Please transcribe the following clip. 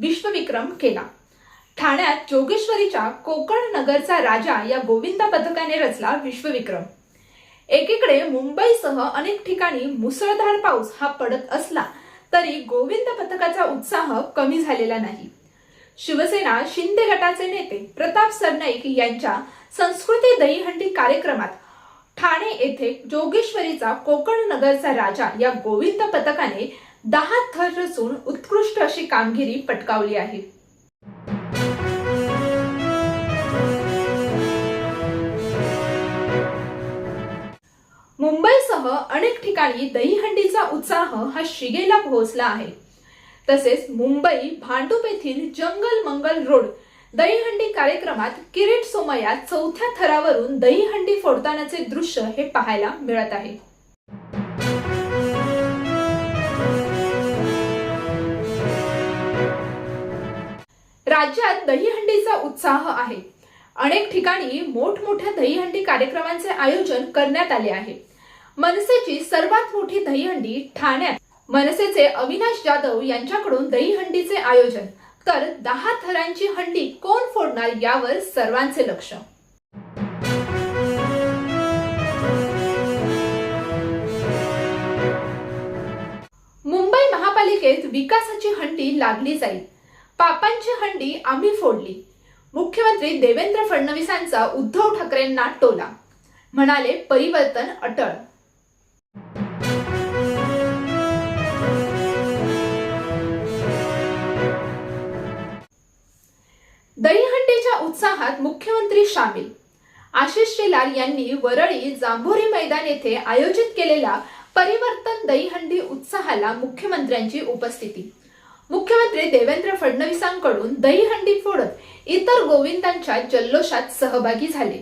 विश्वविक्रम केला. ठाण्यात जोगेश्वरीच्या कोकण नगरचा राजा या गोविंदा पथकाने रचला विश्वविक्रम. एकीकडे मुंबईसह अनेक ठिकाणी मुसळधार पाऊस हा पडत असला तरी गोविंद पथकाचा उत्साह कमी झालेला नाही. शिवसेना शिंदे गटाचे नेते प्रताप सरनाईक यांच्या संस्कृती दहीहंडी कार्यक्रमात ठाणे येथे जोगेश्वरीचा कोकण नगरचा राजा या गोविंद पथकाने दहा थर रचून उत्कृष्ट अशी कामगिरी पटकावली आहे. मुंबईसह अनेक ठिकाणी दहीहंडीचा उत्साह हा शिगेला पोहोचला आहे. तसेच मुंबई भांडूप येथील जंगल मंगल रोड दहीहंडी कार्यक्रमात किरीट सोमया चौथ्या थरावरून दहीहंडी फोडतानाचे दृश्य हे पाहायला मिळत आहे. राज्यात दहीहंडीचा उत्साह आहे. अनेक ठिकाणी मोठमोठ्या दहीहंडी कार्यक्रमांचे आयोजन करण्यात आले आहे. मनसेची सर्वात मोठी दहीहंडी ठाण्यात मनसेचे अविनाश जाधव यांच्याकडून दहीहंडीचे आयोजन. तर दहा थरांची हंडी कोण फोडणार यावर सर्वांचे लक्ष. मुंबई महापालिकेत विकासाची हंडी लागली जाईल. पापांची हंडी आम्ही फोडली. मुख्यमंत्री देवेंद्र फडणवीसांचा उद्धव ठाकरेंना टोला. म्हणाले परिवर्तन अटळ. उत्साहात मुख्यमंत्री सामील. आशिष शेलार यांनी वरळी जांभोरी मैदान येथे आयोजित केलेल्या परिवर्तन दहीहंडी उत्साहाला मुख्यमंत्र्यांची उपस्थिती. मुख्यमंत्री देवेंद्र फडणवीसांकडून दहीहंडी फोडत इतर गोविंदांच्या जल्लोषात सहभागी झाले.